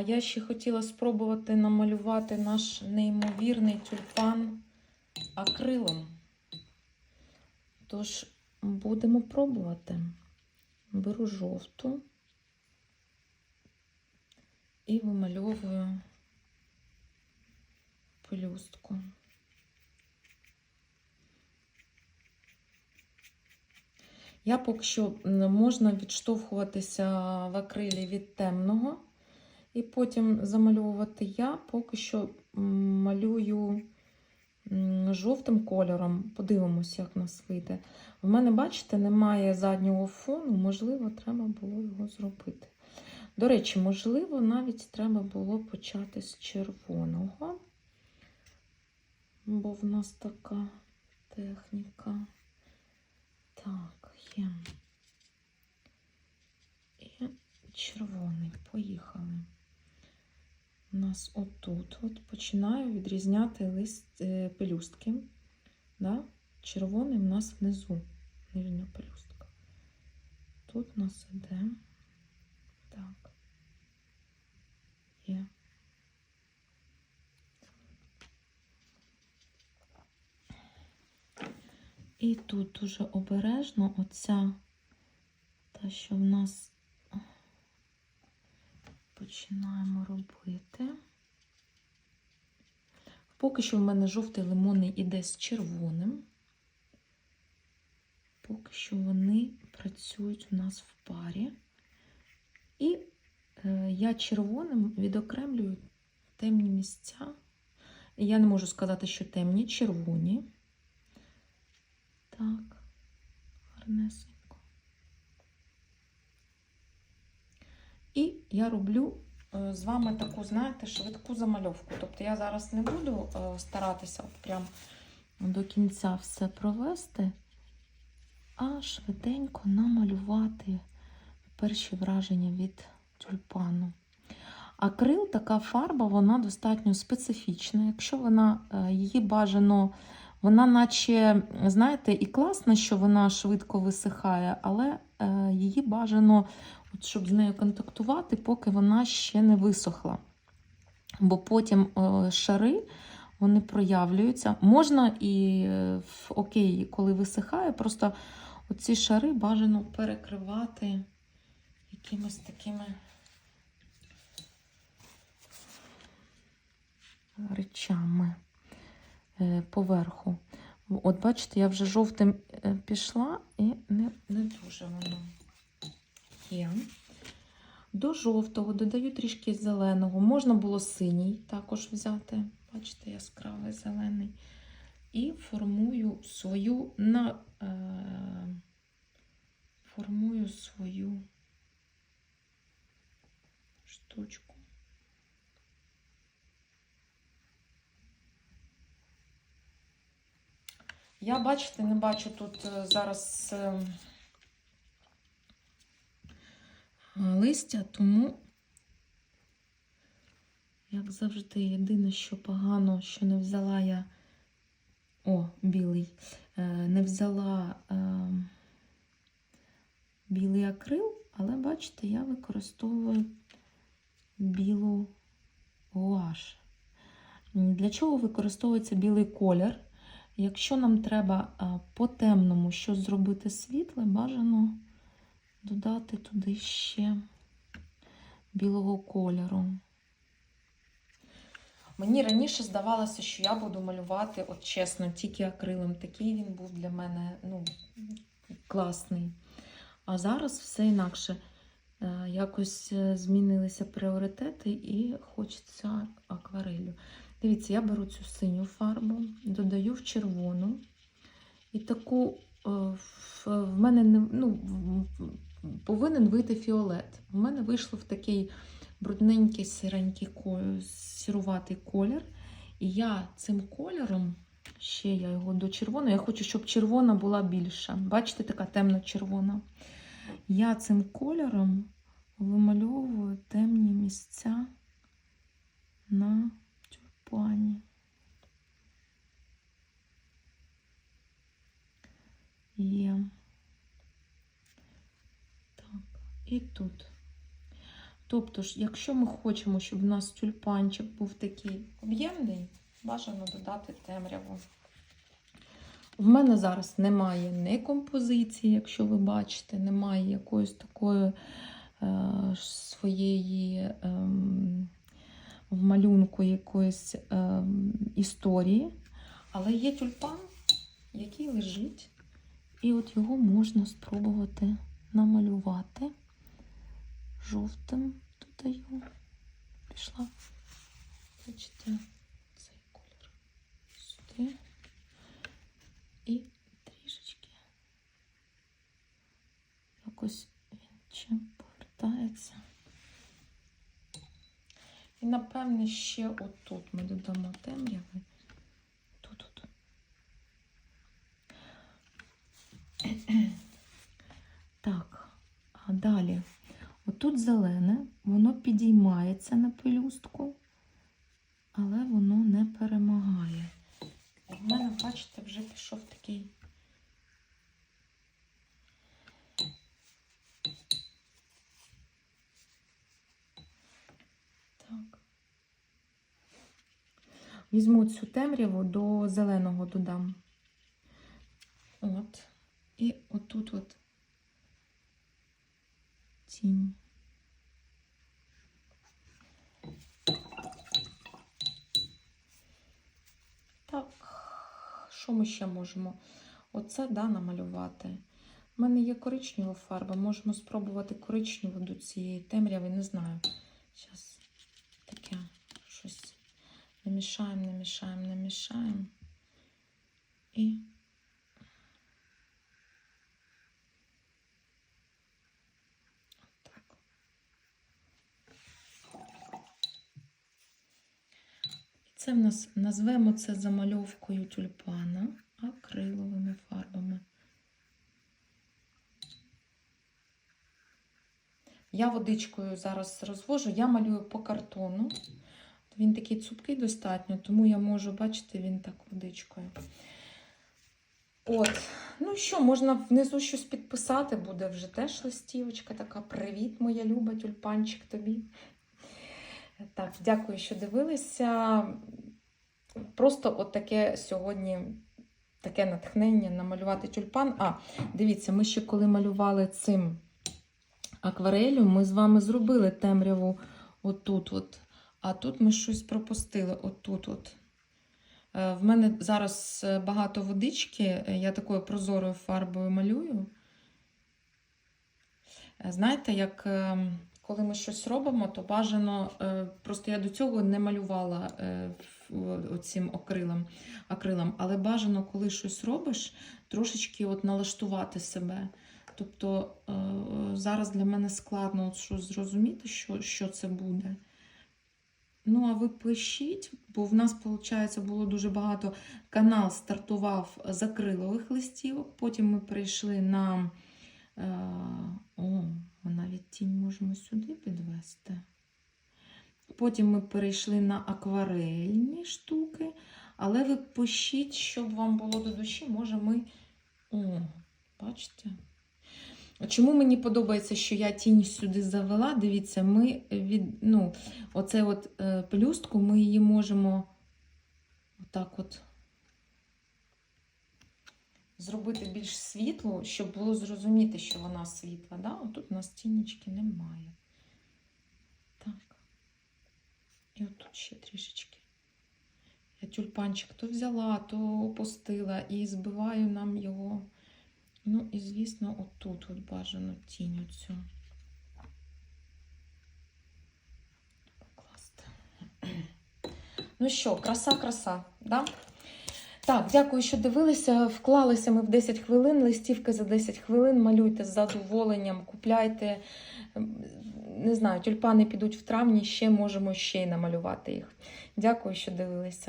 А я ще хотіла спробувати намалювати наш неймовірний тюльпан акрилом. Тож будемо пробувати. Беру жовту і вимальовую пелюстку. Я поки що можна відштовхуватися в акрилі від темного і потім замальовувати я поки що малюю жовтим кольором. Подивимось, як в нас вийде. У мене, бачите, немає заднього фону, можливо, треба було його зробити. До речі, можливо, навіть треба було почати з червоного, бо в нас така техніка. Так, є. І червоний. Поїхали. Нас отут от починаю відрізняти лист е, пелюстки. Да? Червоний у нас внизу, нижня пелюстка. Тут у нас іде. Так. Є. І тут дуже обережно оця, та, що в нас починаємо робити. Поки що в мене жовтий лимонний іде з червоним. Поки що вони працюють у нас в парі. І е, я червоним відокремлюю темні місця. Я не можу сказати, що темні, червоні. Так, гарнесенько. І я роблю е, з вами таку, знаєте, швидку замальовку. Тобто я зараз не буду е, старатися прям до кінця все провести, а швиденько намалювати перші враження від тюльпану. Акрил, така фарба, вона достатньо специфічна. Якщо вона е, її бажано, вона, наче, знаєте, і класно, що вона швидко висихає, але е, її бажано, от, щоб з нею контактувати, поки вона ще не висохла. Бо потім е, шари вони проявлюються. Можна і е, в окей, коли висихає, просто оці шари бажано перекривати якимись такими. речами поверху. От бачите, я вже жовтим е, пішла і не, не дуже воно є. До жовтого додаю трішки зеленого. Можна було синій також взяти. Бачите, яскравий зелений. І формую свою на е, формую свою штучку. Я, бачите, не бачу тут е, зараз е, листя, тому, як завжди, єдине, що погано, що не взяла я, о, білий, е, не взяла білий акрил, але бачите, я використовую білу гуаш. Для чого використовується білий колір? Якщо нам треба по темному щось зробити світле, бажано додати туди ще білого кольору. Мені раніше здавалося, що я буду малювати, от чесно, тільки акрилом. Такий він був для мене ну, класний. А зараз все інакше. Е, Якось е, змінилися пріоритети і хочеться акварелю. Дивіться, я беру цю синю фарбу, додаю в червону. І таку е, в, мене не, ну, повинен вийти фіолет. У мене вийшло в такий брудненький сиренький сіруватий колір. І я цим кольором, ще я його до червоного, я хочу, щоб червона була більша. Бачите, така темно-червона. Я цим кольором вимальовую темні місця на плані. Є. Так, і тут. Тобто, ж, якщо ми хочемо, щоб у нас тюльпанчик був такий об'ємний, бажано додати темряву. В мене зараз немає ні композиції, якщо ви бачите, немає якоїсь такої е, своєї ем, в малюнку якоїсь ем, історії. Але є тюльпан, який лежить, і от його можна спробувати намалювати. Жовтим додаю. Пішла. Бачите, цей колір сюди. І трішечки якось він чим повертається. І напевне ще отут ми додамо темряви. Тут. Так, а далі. Отут зелене, воно підіймається на пелюстку, але воно не перемагає. У мене, бачите, вже пішов такий. Так. Візьму цю темряву до зеленого додам. От. І отут от тінь. Так, що ми ще можемо? Оце да, намалювати. У мене є коричнева фарба, можемо спробувати коричневу до цієї темряви, не знаю. Зараз таке щось намішаємо, намішаємо, намішаємо. І це в нас назвемо це замальовкою тюльпана акриловими фарбами. Я водичкою зараз розвожу, я малюю по картону. Він такий цупкий достатньо, тому я можу, бачити, він так водичкою. От, ну що, можна внизу щось підписати, буде вже теж листівочка така. Привіт, моя люба, тюльпанчик тобі. Так, дякую, що дивилися. Просто от таке сьогодні таке натхнення намалювати тюльпан. А, дивіться, ми ще коли малювали цим акварелю, ми з вами зробили темряву отут. от. А тут ми щось пропустили отут. от. Е, В мене зараз е, багато водички, е, я такою прозорою фарбою малюю. Знаєте, як е, коли ми щось робимо, то бажано, е, просто я до цього не малювала е, оцим акрилом, акрилом, але бажано, коли щось робиш, трошечки от налаштувати себе. Тобто е, зараз для мене складно от що зрозуміти, що, що це буде. Ну, а ви пишіть, бо в нас, виходить, було дуже багато. Канал стартував з акрилових листівок, потім ми перейшли на. Е, о, навіть тінь можемо сюди підвести. Потім ми перейшли на акварельні штуки, але ви пишіть, щоб вам було до душі, може ми. О, бачите? Чому мені подобається, що я тінь сюди завела? Дивіться, ми від, ну, оце от е, пелюстку, ми її можемо отак от зробити більш світлу, щоб було зрозуміти, що вона світла. Да? Отут у нас тінічки немає. Так. І отут ще трішечки. Я тюльпанчик то взяла, то опустила і збиваю нам його. Ну, і, звісно, отут от бажано тінь оцю. Покласти. Ну що, краса, краса, да? Так, дякую, що дивилися. Вклалися ми в 10 хвилин, листівки за 10 хвилин. Малюйте з задоволенням, купляйте. Ем, Не знаю, тюльпани підуть в травні, ще можемо ще й намалювати їх. Дякую, що дивилися.